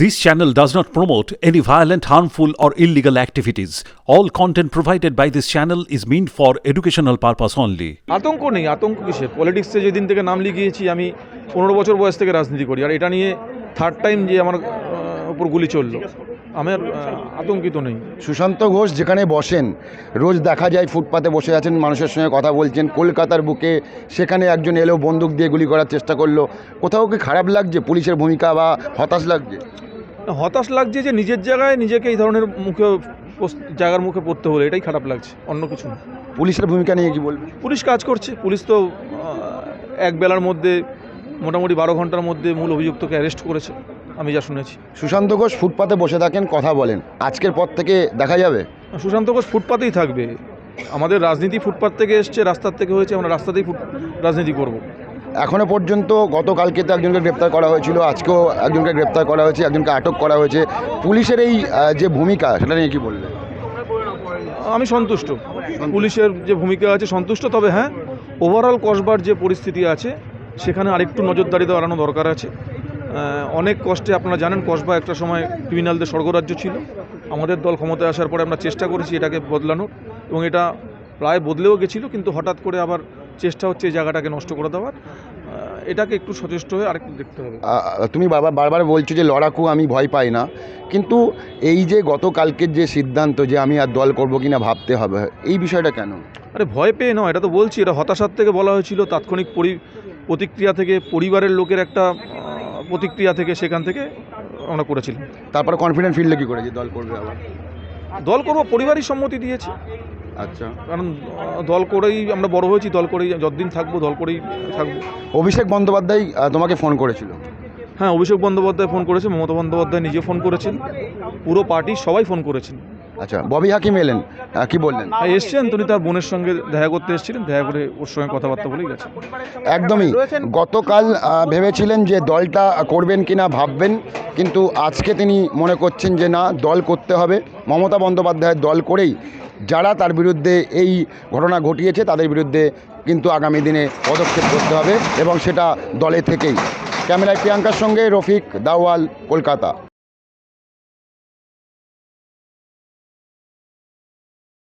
This channel does not promote any violent, harmful, or illegal activities. All content provided by this channel is meant for educational purpose only. আতঙ্ক নেই আতঙ্ক কিসে পলিটিক্সে যেদিন থেকে নাম লিখিয়েছি আমি পনেরো বছর বয়স থেকে রাজনীতি করি আর এটা নিয়ে থার্ড টাইম যে আমার উপর গুলি চলল। আমার আতঙ্কিত নেই। সুশান্ত ঘোষ যেখানে বসেন রোজ দেখা যায় ফুটপাতে বসে আছেন মানুষের সঙ্গে কথা বলছেন কলকাতার বুকে সেখানে একজন এলো বন্দুক দিয়ে গুলি করার চেষ্টা করল। কোথাও কি খারাপ লাগছে? পুলিশের ভূমিকা বা হতাশ লাগছে? হতাশ লাগছে যে নিজের জায়গায় নিজেকে এই ধরনের মুখে জায়গার মুখে পড়তে হলো এটাই খারাপ লাগছে অন্য কিছু না। পুলিশের ভূমিকা নিয়ে কি বলবেন পুলিশ কাজ করছে পুলিশ তো এক বেলার মধ্যে মোটামুটি বারো ঘণ্টার মধ্যে মূল অভিযুক্তকে অ্যারেস্ট করেছে আমি যা শুনেছি। সুশান্ত ঘোষ ফুটপাতে বসে থাকেন কথা বলেন। আজকের পর থেকে দেখা যাবে? সুশান্ত ঘোষ ফুটপাতেই থাকবে। আমাদের রাজনীতি ফুটপাত থেকে এসছে রাস্তার থেকে হয়েছে আমরা রাস্তাতেই ফুট রাজনীতি করব। এখনও পর্যন্ত গতকালকে তো একজনকে গ্রেপ্তার করা হয়েছিল, আজকেও একজনকে গ্রেপ্তার করা হয়েছে, একজনকে আটক করা হয়েছে। পুলিশের এই যে ভূমিকা, সেটা নিয়ে কি বলবেন আমি সন্তুষ্ট। পুলিশের যে ভূমিকা আছে, সন্তুষ্ট। তবে হ্যাঁ ওভারঅল কসবার যে পরিস্থিতি আছে, সেখানে আরেকটু নজরদারি বাড়ানো দরকার আছে। অনেক কষ্টে আপনারা জানেন, কসবা একটা সময় ক্রিমিনালদের স্বর্গরাজ্য ছিল। আমাদের দল ক্ষমতায় আসার পরে আমরা চেষ্টা করেছি এটাকে বদলানোর, এবং এটা প্রায় বদলেও গেছিল, কিন্তু হঠাৎ করে আবার চেষ্টা হচ্ছে এই জায়গাটাকে নষ্ট করে দেওয়ার। এটাকে একটু সচেষ্ট হয়ে আরেকটু দেখতে হবে। তুমি বাবা বারবার বলছো যে লড়াকু আমি ভয় পাই না। কিন্তু এই যে গতকালকের যে সিদ্ধান্ত যে আমি আর দল করব কিনা ভাবতে হবে এই বিষয়টা কেন? আরে ভয় পেয়ে নয় এটা তো বলছি এটা হতাশার থেকে বলা হয়েছিল তাৎক্ষণিক পরি প্রতিক্রিয়া থেকে পরিবারের লোকের একটা প্রতিক্রিয়া থেকে সেখান থেকে আমরা করেছিলাম। তারপরে কনফিডেন্ট ফিল্ডে কী করে যে দল করবে আবার? দল করব পরিবারই সম্মতি দিয়েছে। আচ্ছা কারণ দল করেই আমরা বড় হয়েছি দল করেই যতদিন থাকব দল করেই থাকব। অভিষেক বন্দ্যোপাধ্যায় আহ, তোমাকে ফোন করেছিল? হ্যাঁ অভিষেক বন্দ্যোপাধ্যায় ফোন করেছে মমতা বন্দ্যোপাধ্যায় নিজে ফোন করেছেন। পুরো পার্টি সবাই ফোন করেছেন। আচ্ছা ববি হাকিম এলেন আহ, কি বললেন? আর এসছেন তিনি তার বোনের সঙ্গে দেখা করতে এসেছিলেন দেখা করে ওর সঙ্গে কথাবার্তা বলেই গেছেন। একদমই। গতকাল আহ, ভেবেছিলেন যে দলটা করবেন কিনা ভাববেন কিন্তু আজকে তিনি মনে করছেন যে না দল করতে হবে। মমতা বন্দ্যোপাধ্যায়ের দল করেই যারা তার বিরুদ্ধে এই ঘটনা ঘটিয়েছে, তাদের বিরুদ্ধে কিন্তু আগামী দিনে পদক্ষেপ করতে হবে এবং সেটা দলে থেকেই। ক্যামেরায় প্রিয়াঙ্কার সঙ্গে রফিক দাওয়াল, কলকাতা।